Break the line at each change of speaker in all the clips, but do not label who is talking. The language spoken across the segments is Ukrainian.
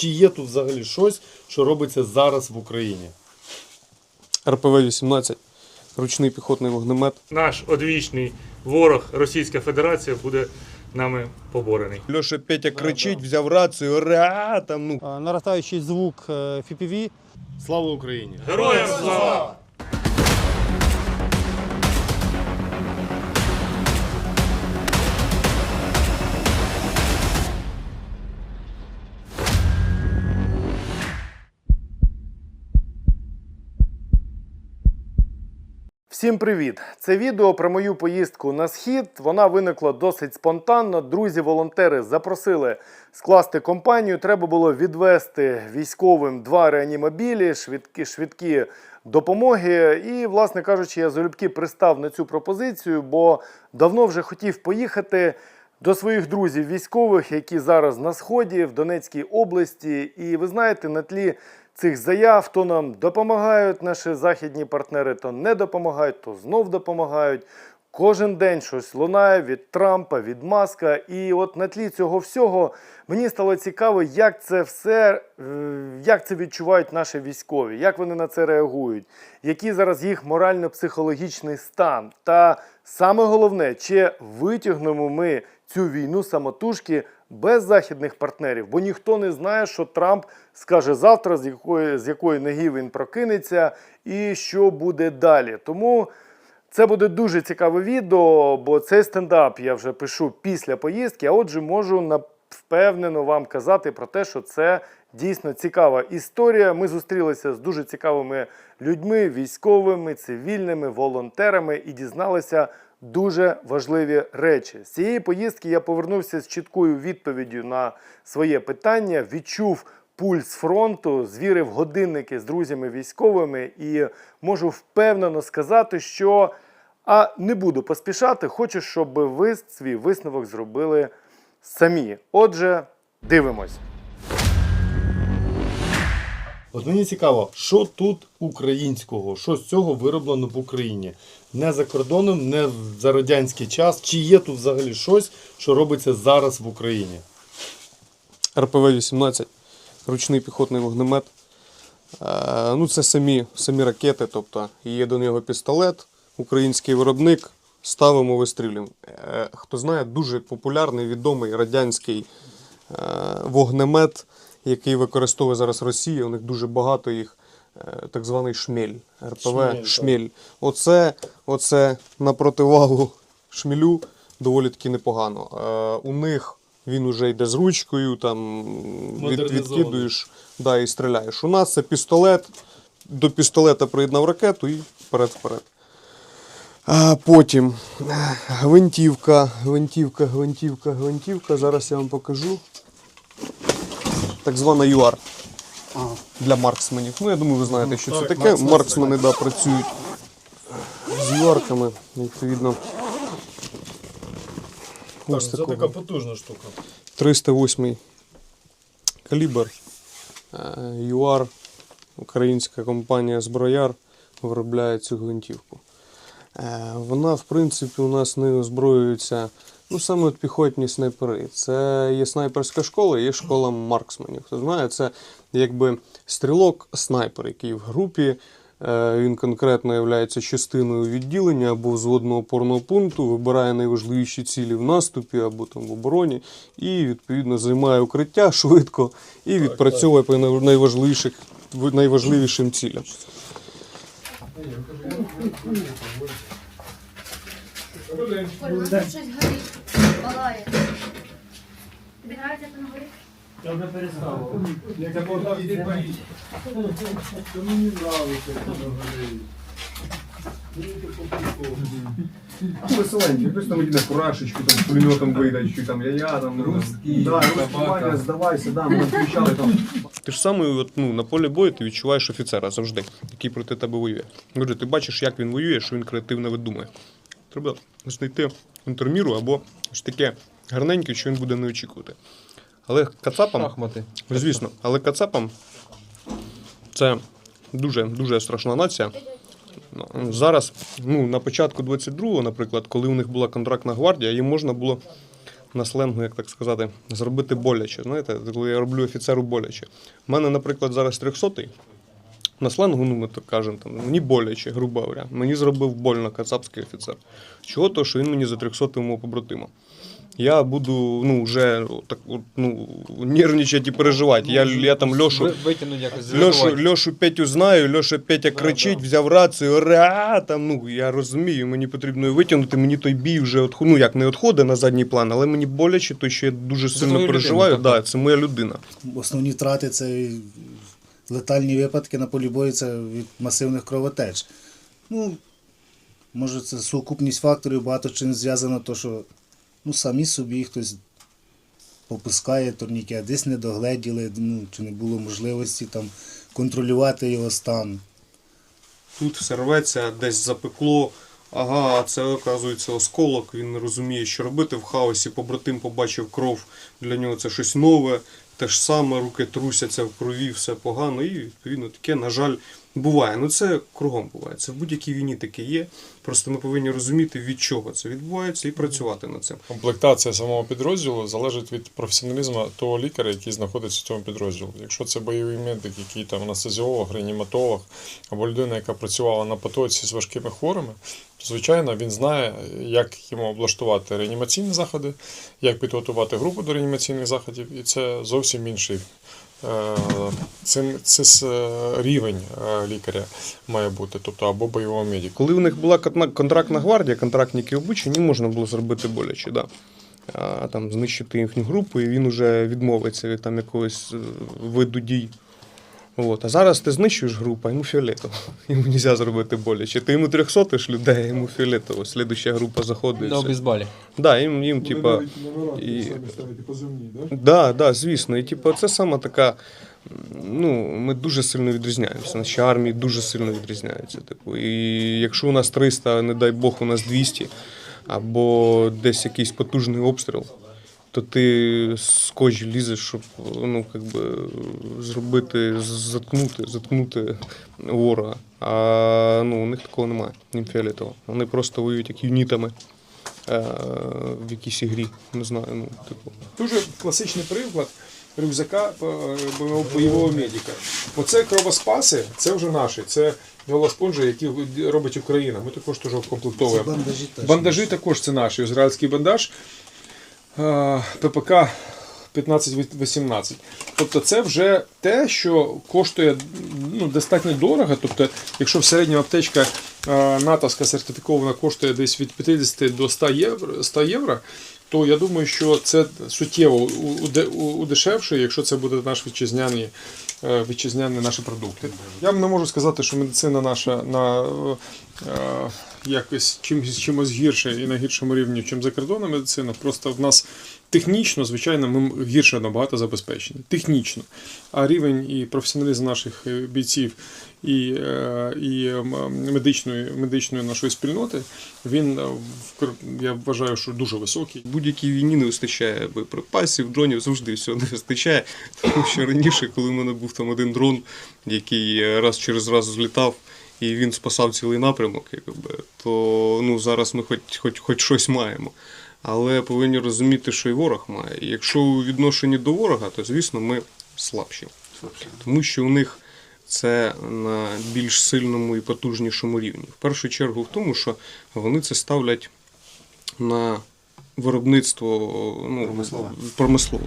Чи є тут взагалі щось, що робиться зараз в Україні?
РПВ-18, ручний піхотний вогнемет.
наш одвічний ворог Російська Федерація буде нами поборений.
Льоша Петя кричить, взяв рацію, ра, там, ну.
Е, наростаючий звук е, FPV.
Слава Україні!
Героям слава!
Всім привіт! Це відео про мою поїздку на схід. Вона виникла досить спонтанно. Друзі-волонтери запросили скласти компанію. Треба було відвести військовим два реанімобілі, швидкі, швидкі допомоги. І, власне кажучи, я залюбки пристав на цю пропозицію, бо давно вже хотів поїхати. До своїх друзів військових, які зараз на сході в Донецькій області, і ви знаєте, на тлі цих заяв то нам допомагають наші західні партнери, то не допомагають, то знов допомагають. Кожен день щось лунає від Трампа, від Маска. І от на тлі цього всього мені стало цікаво, як це все, е, як це відчувають наші військові, як вони на це реагують, який зараз їх морально-психологічний стан. Та саме головне, чи витягнемо ми цю війну самотужки без західних партнерів, бо ніхто не знає, що Трамп скаже завтра, з якої, з якої ноги він прокинеться, і що буде далі. Тому це буде дуже цікаве відео, бо цей стендап я вже пишу після поїздки, а отже, можу на- впевнено вам казати про те, що це дійсно цікава історія. Ми зустрілися з дуже цікавими людьми, військовими, цивільними, волонтерами і дізналися дуже важливі речі. З цієї поїздки я повернувся з чіткою відповіддю на своє питання, відчув пульс фронту, звірив годинники з друзями військовими і можу впевнено сказати, що а не буду поспішати, хочу, щоб ви свій висновок зробили самі. Отже, дивимось. От мені цікаво, що тут українського, що з цього вироблено в Україні? Не за кордоном, не за радянський час. Чи є тут взагалі щось, що робиться зараз в Україні?
РПВ-18, ручний піхотний вогнемет. Е, Ну, це самі, самі ракети, тобто є до нього пістолет, український виробник. Ставимо, вистрілюємо. Е, Хто знає, дуже популярний, відомий радянський е, вогнемет, який використовує зараз Росія. У них дуже багато їх, е, так званий шмель. РПВ
Шмель,
шмель. Оце, оце на противагу шмелю доволі таки непогано. Е, У них він уже йде з ручкою, там від, відкидуєш да, і стріляєш. У нас це пістолет. До пістолета приєднав ракету і вперед-вперед. А потім е, гвинтівка, гвинтівка, гвинтівка, гвинтівка. Зараз я вам покажу. Так звана ЮАР для марксменів. Ну, я думаю, ви знаєте, що це таке.
марксмени
да, працюють з юарками, відповідно. Ось такого.
потужна штука.
308 калібр. Е, ЮАР, українська компанія Зброяр виробляє цю гвинтівку. Е, Вона, в принципі, у нас не озброюється. Ну, саме от піхотні снайпери. Це є снайперська школа, є школа марксменів. Хто знає, це якби стрілок-снайпер, який в групі. Е, Він конкретно є частиною відділення або взводного опорного пункту, вибирає найважливіші цілі в наступі або там в обороні, і відповідно займає укриття швидко і відпрацьовує по найважливіших, найважливішим цілям.
Оля, у нас тут щось горить, палає. Тобі нравиться, як воно горить?
Веселенький, хтось там йде фуражечку, там пулеметом видачу, там я-я, там русський, да, русський Ваня, здавайся, да, ми включали там.
Ти ж саме от, ну, на полі бою ти відчуваєш офіцера завжди, який проти тебе воює. Отже, ти бачиш, як він воює, що він креативно видумує. Треба знайти контрміру або ось таке гарненьке, що він буде не очікувати. Але кацапам,
Шахмати.
звісно, але кацапам це дуже дуже страшна нація. Ну, Зараз, ну, на початку 22-го, наприклад, коли у них була контрактна гвардія, їм можна було на сленгу, як так сказати, зробити боляче. Знаєте, коли я роблю офіцеру боляче. У мене, наприклад, зараз 300-й. На сленгу, ну ми так кажемо, там, мені боляче, грубо говоря. Мені зробив больно кацапський офіцер. Чого? То, що він мені за 300 мого побратима. Я буду ну, вже так, от, ну, нервничати і переживати. Я, я там Льошу,
якось
Льошу, Льошу Петю знаю, Льоша Петя кричить, взяв рацію, ра, там, ну, я розумію, мені потрібно її витягнути, мені той бій вже отху- ну, як не відходить на задній план, але мені боляче, то що я дуже сильно переживаю.
людину, так,
да, це моя людина.
Основні втрати це летальні випадки на полі бою це від масивних кровотеч. Ну, може, це сукупність факторів, багато чим зв'язано, то що ну, самі собі хтось попускає турнікет, десь не догледіли, ну, чи не було можливості там контролювати його стан.
Тут все рветься, десь запекло. Ага, це оказується осколок, він не розуміє, що робити в хаосі. Побратим побачив кров, для нього це щось нове, те ж саме, руки трусяться в крові, все погано. І відповідно таке, на жаль, буває. Ну це кругом буває. Це в будь-якій війні таке є. Просто ми повинні розуміти, від чого це відбувається, і працювати над цим.
Комплектація самого підрозділу залежить від професіоналізму того лікаря, який знаходиться в цьому підрозділі. Якщо це бойовий медик, який там анестезіолог, реаніматолог або людина, яка працювала на потоці з важкими хворими, то звичайно він знає, як йому облаштувати реанімаційні заходи, як підготувати групу до реанімаційних заходів, і це зовсім інший. Е, це с- е, рівень е, лікаря має бути, тобто або бойового медика.
Коли у них була контрактна гвардія, контрактники обучені, можна було зробити боляче, да. там, знищити їхню групу, і він вже відмовиться від там, якогось виду дій. От. А зараз ти знищуєш групу, а йому фіолетово. Йому не можна зробити боляче. Ти йому трьохсотиш людей, а йому фіолетово. Слідуща група заходить.
на
все. Да, їм, їм типа. І... Да, да, звісно. І типу, це саме така. Ну, ми дуже сильно відрізняємося. Наші армії дуже сильно відрізняються. Типу, і якщо у нас 300, не дай Бог, у нас 200, або десь якийсь потужний обстріл, то ти з кожі лізеш, щоб ну, как би, зробити, заткнути, заткнути ворога. А ну, у них такого немає, їм фіолетово. Вони просто воюють як юнітами е, в якійсь ігрі. Не знаю, ну, типу.
Дуже класичний приклад рюкзака е, бойового- медика. Оце кровоспаси, це вже наші. Це голоспонжі, які робить Україна. Ми також теж комплектовуємо.
Бандажі.
Бандажі також це наші. Ізраїльський бандаж ППК 15-18. Тобто це вже те, що коштує ну, достатньо дорого. Тобто, якщо в середньому аптечка е, натовська сертифікована коштує десь від 50 до 100 євро, 100 євро, то я думаю, що це суттєво у- уде- у- удешевшує, якщо це буде наш вітчизняні, е, вітчизняні наші продукти. Я не можу сказати, що медицина наша на е, е, якось чимось, чимось гірше і на гіршому рівні, ніж закордонна медицина. Просто в нас технічно, звичайно, ми гірше набагато забезпечені. Технічно. А рівень і професіоналізм наших е, бійців і, е, і ем, медичної, медичної нашої спільноти, він е, я вважаю, що дуже високий.
Будь-якій війні не вистачає боєприпасів, дронів, завжди всього не вистачає. Тому що раніше, коли в мене був там один дрон, який раз через раз злітав, і він спасав цілий напрямок, якби, то ну, зараз ми хоч, хоч, хоч щось маємо. Але повинні розуміти, що і ворог має. І якщо у відношенні до ворога, то звісно ми слабші. Тому що у них це на більш сильному і потужнішому рівні. В першу чергу в тому, що вони це ставлять на виробництво ну, промислове. промислове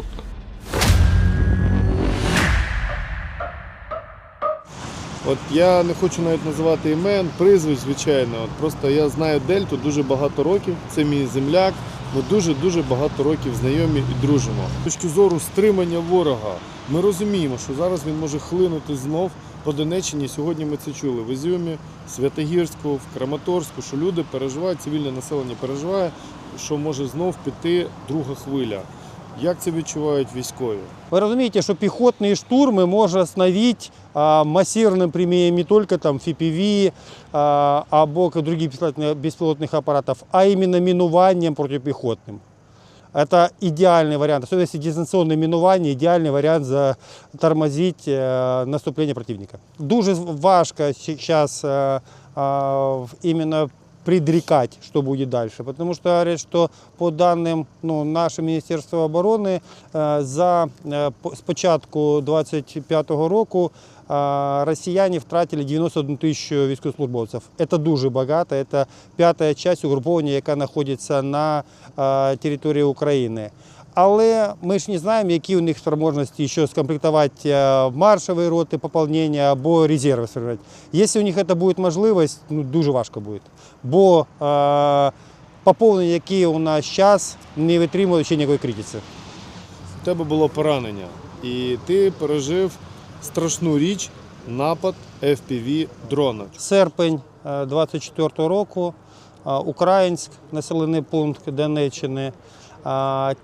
От я не хочу навіть називати імен, прізвищ, звичайно. От просто я знаю Дельту дуже багато років. Це мій земляк. Ми дуже-дуже багато років знайомі і дружимо. З точки зору стримання ворога, ми розуміємо, що зараз він може хлинути знов по Донеччині. Сьогодні ми це чули в Ізюмі, Святогірську, в Краматорську, що люди переживають, цивільне населення переживає, що може знов піти друга хвиля. Як це відчувають військові?
Ви розумієте, що піхотні штурми може остановити а, массированным применением не только там FPV а, або к- других беспилотных, беспилотных аппаратов, а именно минованием противопехотным. Это идеальный вариант, особенно если дистанционное минование, идеальный вариант затормозить э, наступление противника. Дуже важко сейчас э, э, именно предрекать, что будет дальше. Потому что говорят, что по данным ну, нашего Министерства обороны э, за э, по- з початку 25-го року росіяни втратили 91 тисячу військовослужбовців. Це дуже багато, це п'ята частина угруповання, яка знаходиться на території України. Але ми ж не знаємо, які у них спроможності ще скомплектувати маршові роти поповнення або резерви сформувати. Якщо у них це буде можливість, ну дуже важко буде. Бо е, поповнення, які у нас зараз, не витримують ще ніякої критиці.
У тебе було поранення, і ти пережив страшну річ напад FPV дрона.
Серпень 24 року, е, Українськ, населений пункт Донеччини, е,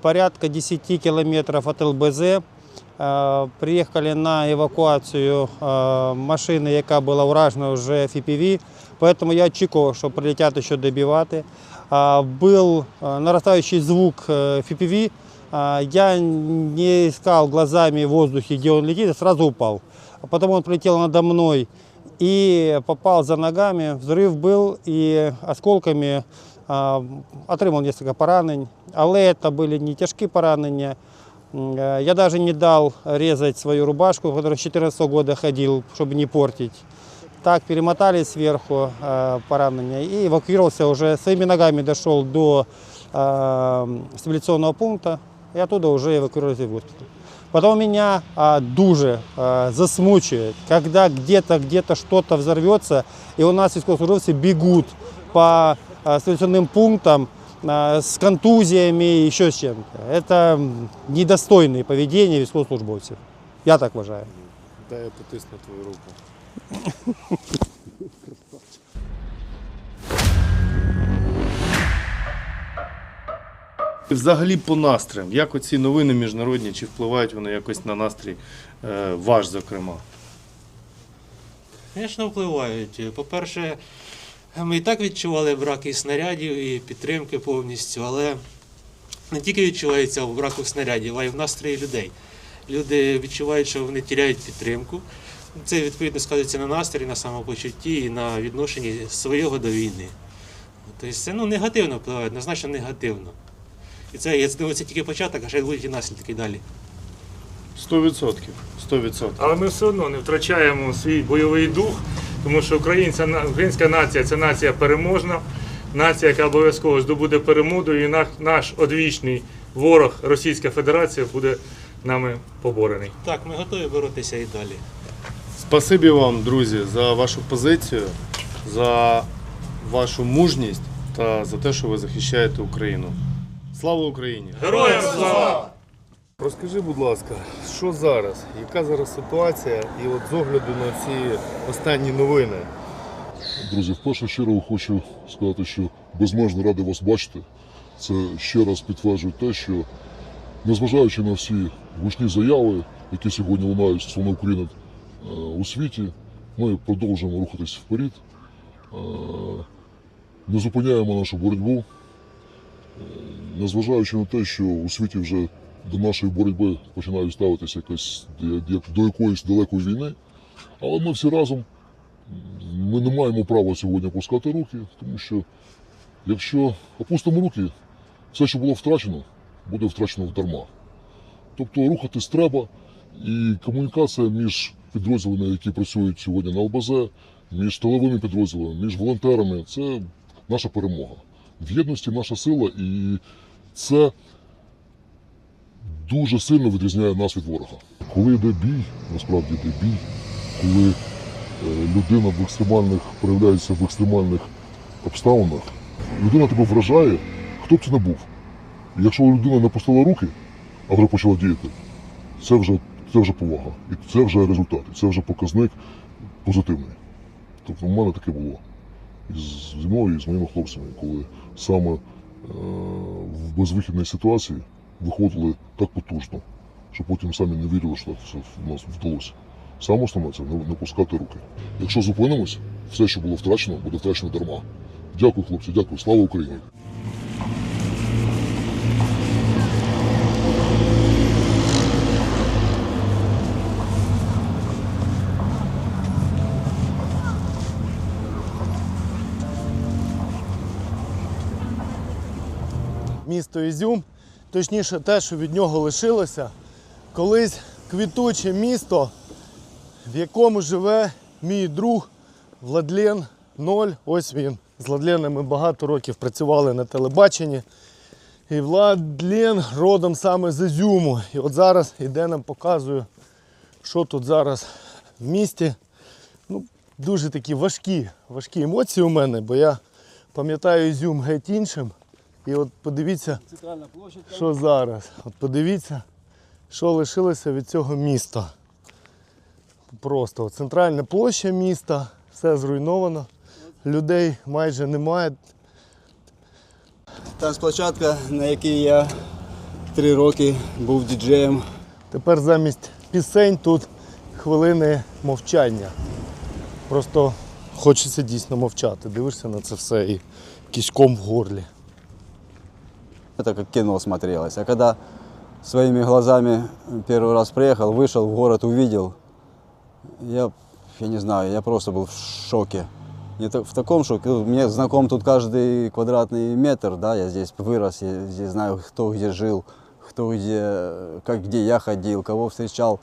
порядка 10 кілометрів від ЛБЗ. Е, Приїхали на евакуацію е, машини, яка була вражена вже FPV, тому я очікував, що прилетять ще добивати. Е, Був е, нарастающий звук е, Е, я не искал глазами в воздухе, где он летит, и сразу упал. А потом он прилетел надо мной и попал за ногами. Взрыв был и осколками а, отримав несколько поранень. Але це були не тяжкі поранення. М, е, Я даже не дал резать свою рубашку, которую с 14 года ходил, чтобы не портить. Так перемотали сверху э, поранения и эвакуировался уже своими ногами дошел до э, стабилизационного пункта и оттуда уже эвакуировался в госпиталь. Потом меня а, дуже а, засмучивает, когда где-то где-то что-то взорвется, и у нас військовослужбовцы бегут по а, стабилизационным пунктам а, с контузиями и еще с чем-то. Это м, недостойное поведение військовослужбовців. Я так вважаю.
Дай я потисну твою руку. Взагалі по настроям, як оці новини міжнародні, чи впливають вони якось на настрій е, ваш, зокрема?
Звісно, впливають. По-перше, ми і так відчували брак і снарядів, і підтримки повністю, але не тільки відчувається в браку снарядів, а й в настрої людей. Люди відчувають, що вони тіряють підтримку. Це відповідно сказується на настрої, на самопочутті і на відношенні свого до війни. Тобто це ну, негативно впливає, однозначно негативно. І це, я думаю, це тільки початок, а ще будуть і наслідки далі.
100%. 100%.
Але ми все одно не втрачаємо свій бойовий дух, тому що українця, українська нація це нація переможна, нація, яка обов'язково здобуде перемогу, і наш, наш одвічний ворог Російська Федерація буде нами поборений.
Так, ми готові боротися і далі.
Спасибі вам, друзі, за вашу позицію, за вашу мужність та за те, що ви захищаєте Україну. Слава Україні!
Героям слава!
Розкажи, будь ласка, що зараз? Яка зараз ситуація? І от з огляду на ці останні новини.
Друзі, в першу чергу хочу сказати, що безмежно радий вас бачити. Це ще раз підтверджує те, що незважаючи на всі гучні заяви, які сьогодні лунають стосовно України е, у світі, ми продовжуємо рухатись вперед, е, не зупиняємо нашу боротьбу, незважаючи на те, що у світі вже до нашої боротьби починають ставитися якось як до якоїсь далекої війни, але ми всі разом ми не маємо права сьогодні опускати руки, тому що якщо опустимо руки, все, що було втрачено, буде втрачено вдарма. Тобто рухатись треба, і комунікація між підрозділами, які працюють сьогодні на ЛБЗ, між тиловими підрозділами, між волонтерами це наша перемога. В єдності наша сила, і це дуже сильно відрізняє нас від ворога. Коли йде бій, насправді йде бій, коли е, людина в екстремальних проявляється в екстремальних обставинах, людина тебе вражає, хто б це не був. Якщо людина не пустила руки, а вже почала діяти, це вже, це вже повага. І це вже результат, і це вже показник позитивний. Тобто в мене таке було. І зі мною, і з моїми хлопцями, коли саме е, в безвихідній ситуації виходили так потужно, що потім самі не вірили, що це в нас вдалося. Саме основне це не, не пускати руки. Якщо зупинимось, все, що було втрачено, буде втрачено дарма. Дякую, хлопці, дякую. Слава Україні!
Місто Ізюм, точніше, те, що від нього лишилося, колись квітуче місто, в якому живе мій друг Владлен Ноль. Ось він. З Владленом ми багато років працювали на телебаченні. І Владлен родом саме з Ізюму. І от зараз іде нам показує, що тут зараз в місті. Ну, дуже такі важкі, важкі емоції у мене, бо я пам'ятаю Ізюм геть іншим. І от подивіться, що зараз. От подивіться, що лишилося від цього міста. Просто центральна площа міста, все зруйновано. Людей майже немає.
Танцплощадка, на якій я три роки був діджеєм.
Тепер замість пісень тут хвилини мовчання. Просто хочеться дійсно мовчати. Дивишся на це все і якийсь ком в горлі.
Это как кино смотрелось. А когда своими глазами первый раз приехал, вышел в город, увидел, я, я не знаю, я просто был в шоке. Не в таком шоке. Ну, Мне знаком тут каждый квадратный метр, да, я здесь вырос, я здесь знаю, кто где жил, кто где, как где я ходил, кого встречал.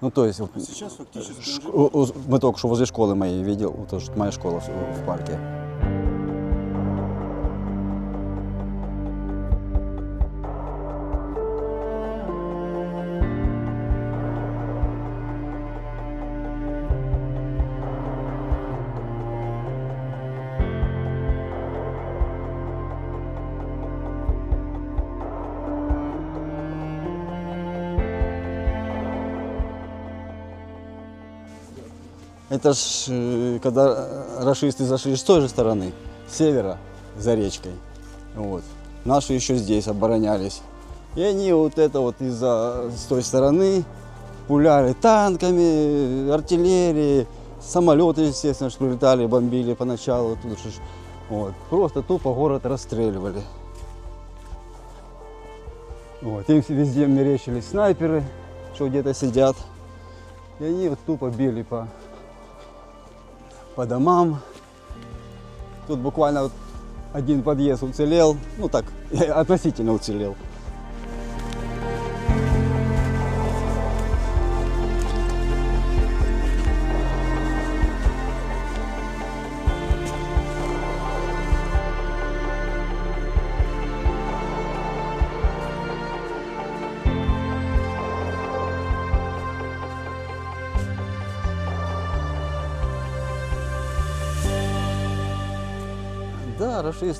Ну, то есть, вот,
Сейчас фактически
у- мы только что возле школы моей видел, вот моя школа в парке. Это ж э, когда рашисты зашли с той же стороны, с севера, за речкой. Вот. Наши еще здесь оборонялись. И они вот это вот из-за с той стороны пуляли танками, артиллерией, самолеты, естественно, ж прилетали, бомбили поначалу. Тут же вот. Просто тупо город расстреливали. Вот. Им везде мерещились снайперы, что где-то сидят. И они вот тупо били по по домам. Тут буквально один подъезд уцелел, ну так, относительно уцелел.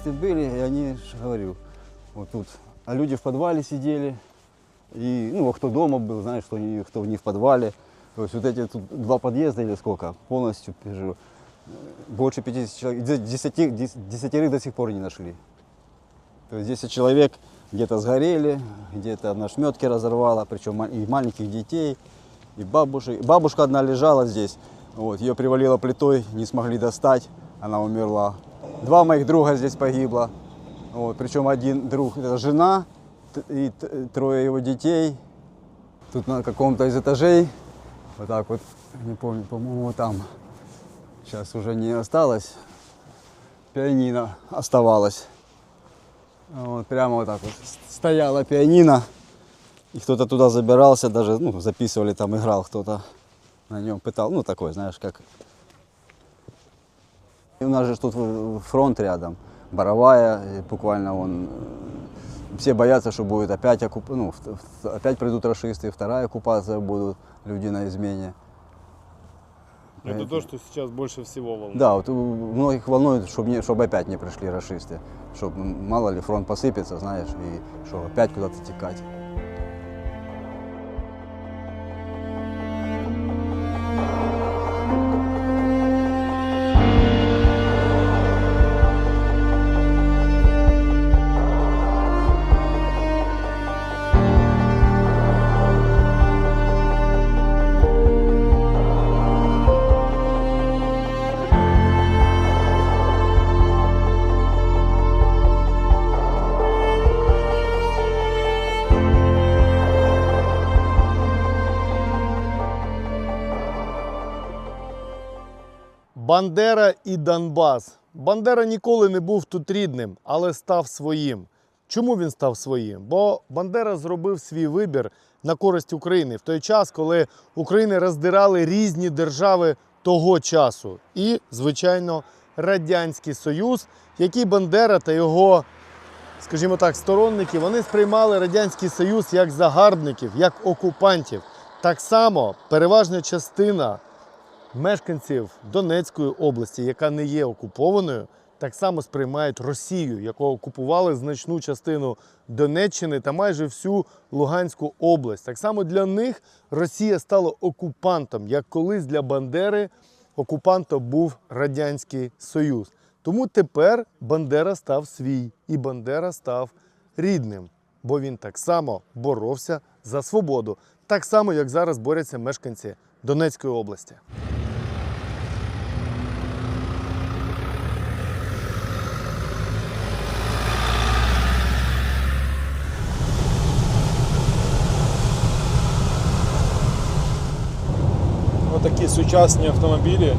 Расисты были, и они, говорю, вот тут. А люди в подвале сидели, и, ну, а кто дома был, знаешь, кто не, кто не в подвале. То есть вот эти тут два подъезда или сколько, полностью пережил. Больше 50 человек, де- десяти, дес- десятерых до сих пор не нашли. То есть 10 человек где-то сгорели, где-то на шметке разорвало, причем и маленьких детей, и бабушек. Бабушка одна лежала здесь, вот, ее привалило плитой, не смогли достать, она умерла. Два моих друга здесь погибло, вот, причем один друг, это жена и трое его детей. Тут на каком-то из этажей, вот так вот, не помню, по-моему, там, сейчас уже не осталось, пианино оставалось. Вот прямо вот так вот стояла пианино. И кто-то туда забирался, даже ну, записывали, там играл кто-то на нем, пытал, ну такой, знаешь, как. И у нас же тут в- фронт рядом, Боровая, и буквально он. э, Все боятся, что будет опять, оккуп... ну, в- в- опять придут расисты, вторая оккупация будут, люди на измене.
Это то, что сейчас больше всего волнует.
Да, вот у многих волнует, чтобы, не, чтобы опять не пришли расисты. Чтобы мало ли фронт посыпется, знаешь, и что опять куда-то текать.
Бандера і Донбас. Бандера ніколи не був тут рідним, але став своїм. Чому він став своїм? Бо Бандера зробив свій вибір на користь України в той час, коли України роздирали різні держави того часу. І, звичайно, Радянський Союз, який Бандера та його, скажімо так, сторонники, вони сприймали Радянський Союз як загарбників, як окупантів. Так само переважна частина мешканців Донецької області, яка не є окупованою, так само сприймають Росію, яку окупували значну частину Донеччини та майже всю Луганську область. Так само для них Росія стала окупантом, як колись для Бандери окупантом був Радянський Союз. Тому тепер Бандера став свій, і Бандера став рідним, бо він так само боровся за свободу, так само як зараз борються мешканці Донецької області.
Сучасні автомобілі, е,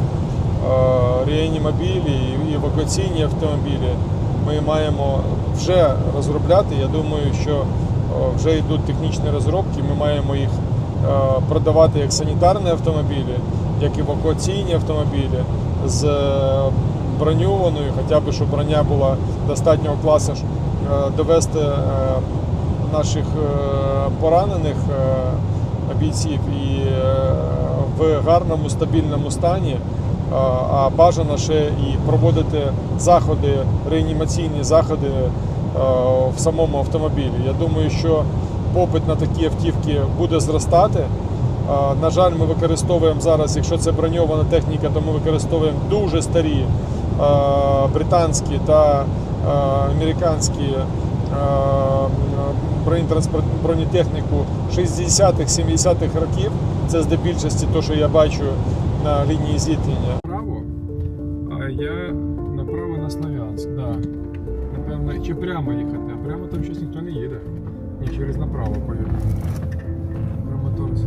реанімобілі евакуаційні автомобілі ми маємо вже розробляти. Я думаю, що е, вже йдуть технічні розробки. Ми маємо їх е, продавати як санітарні автомобілі, як евакуаційні автомобілі з броньованою, хоча б щоб броня була достатнього класу, довести наших поранених бійців і в гарному стабільному стані, е, а бажано ще і проводити заходи, реанімаційні заходи е, в самому автомобілі. Я думаю, що попит на такі автівки буде зростати. Е, На жаль, ми використовуємо зараз, якщо це броньована техніка, то ми використовуємо дуже старі британські та американські бронетехніку 60-х, 70-х років. Це здебільшості те, що я бачу на лінії зіткнення. Право, а я направо на Слов'янськ, да. Напевно, чи прямо їхати, а прямо там щось ніхто не їде. Ні, через направо поїду. Краматорськ.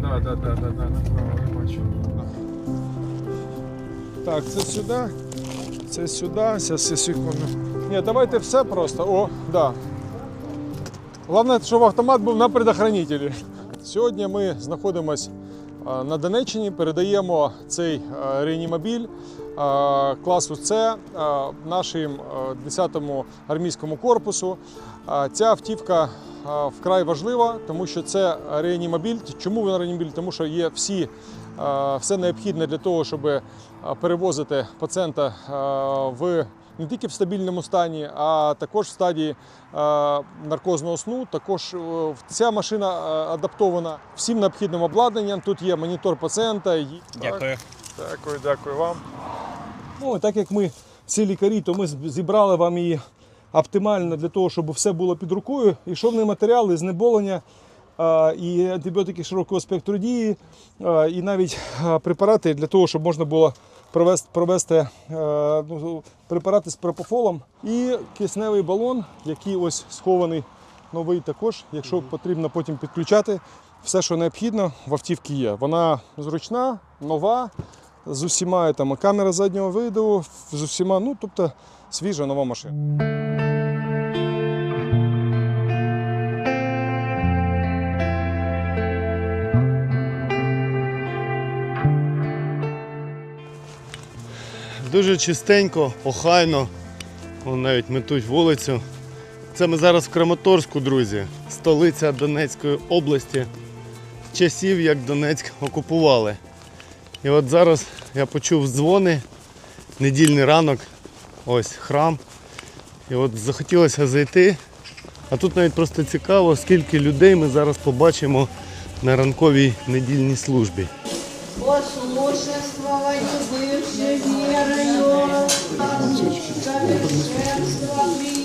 Да, да, да, да, да, направо, я бачу. Так, це сюди. Це сюди. Зараз, секунду. Ні, давайте все просто. О, да. Головне, щоб автомат був на предохранителі. Сьогодні ми знаходимося на Донеччині, передаємо цей реанімобіль класу С нашим 10-му армійському корпусу. Ця автівка вкрай важлива, тому що це реанімобіль. Чому він реанімобіль? Тому що є всі, все необхідне для того, щоб перевозити пацієнта в не тільки в стабільному стані, а також в стадії е, наркозного сну. Також е, ця машина е, адаптована всім необхідним обладнанням. Тут є монітор пацієнта.
Дякую.
Дякую, дякую вам. Ну, так як ми всі лікарі, то ми зібрали вам її оптимально для того, щоб все було під рукою. І шовні матеріали, знеболення, і антибіотики широкого спектру дії, і навіть препарати для того, щоб можна було провести, провести е, ну, препарати з пропофолом і кисневий балон, який ось схований новий також, якщо потрібно потім підключати. Все, що необхідно, в автівці є. Вона зручна, нова, з усіма там камера заднього виду, з усіма, ну тобто свіжа нова машина.
Дуже чистенько, охайно. Вон навіть метуть вулицю. Це ми зараз в Краматорську, друзі, столиця Донецької області. Часів, як Донецьк окупували. І от зараз я почув дзвони, недільний ранок, ось храм. І от захотілося зайти. А тут навіть просто цікаво, скільки людей ми зараз побачимо на ранковій недільній службі.
Послушествовать бывшей верою, совершенствовали его.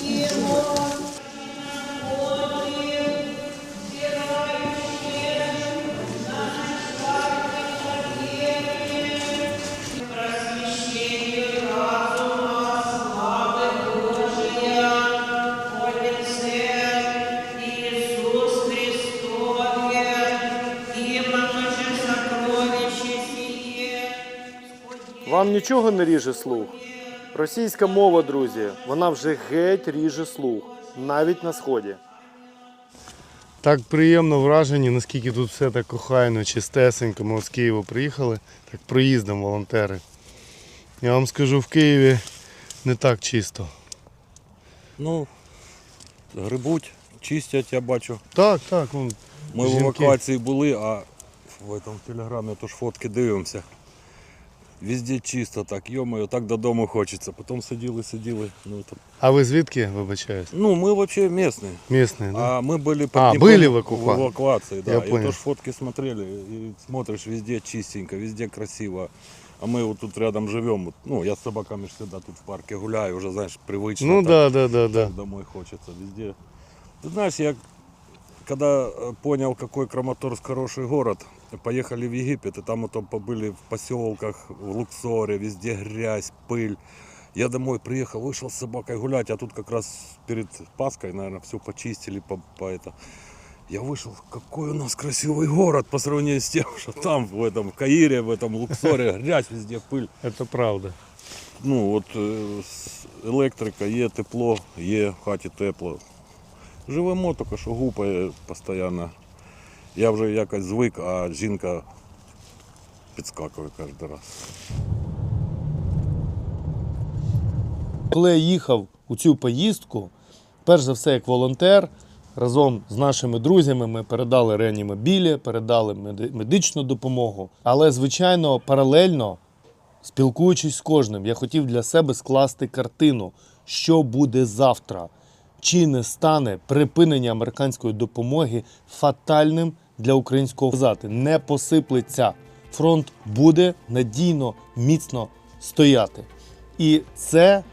Вам нічого не ріже слух? Російська мова, друзі, вона вже геть ріже слух. навіть на сході.
Так приємно вражені, наскільки тут все так охайно, чистесенько. Ми з Києва приїхали, так проїздом волонтери. Я вам скажу, в Києві не так чисто.
Ну, грибуть, чистять, я бачу.
Так, так. Вон,
Ми в
жінки.
евакуації були, а в этом телеграмі тож фотки дивимося. Везде чисто так, йомою, так додому хочеться. Потім сиділи, сиділи. Ну, там.
А ви звідки, вибачаюсь?
ну мы вообще местные.
Местные, да?
А мы были под
А,
Днепром
были в эвакуа-
в эвакуации, да.
Я
и
понял.
тоже фотки смотрели, и смотришь, везде чистенько, везде красиво. А мы вот тут рядом живем. Вот, ну, я с собаками ж всегда тут в парке гуляю, уже, знаешь, привычно.
Ну
так,
да, да, да, да.
так домой хочется везде. Ты знаешь, я когда э, понял, какой Краматорск хороший город, поехали в Египет, и там вот побыли в поселках, в Луксоре, везде грязь, пыль. Я домой приехал, вышел с собакой гулять, а тут как раз перед Пасхой, наверное, все почистили по, по это. Я вышел, какой у нас красивый город по сравнению с тем, что там, в этом Каире, в этом Луксоре, грязь везде, пыль.
Это правда.
Ну, от е, с- електрика, є тепло, є в хаті тепло. Живемо, тільки що гупає постійно. Я вже якось звик, а жінка підскакує кожен раз.
Коли я їхав у цю поїздку, перш за все, як волонтер, разом з нашими друзями ми передали реанімобілі, передали медичну допомогу. Але, звичайно, паралельно, спілкуючись з кожним, я хотів для себе скласти картину, що буде завтра. Чи не стане припинення американської допомоги фатальним для українського казати? Не посиплеться. Фронт буде надійно, міцно стояти. І це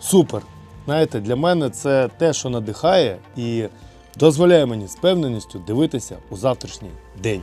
супер. Знаєте, для мене це те, що надихає і дозволяє мені з певненістю дивитися у завтрашній день.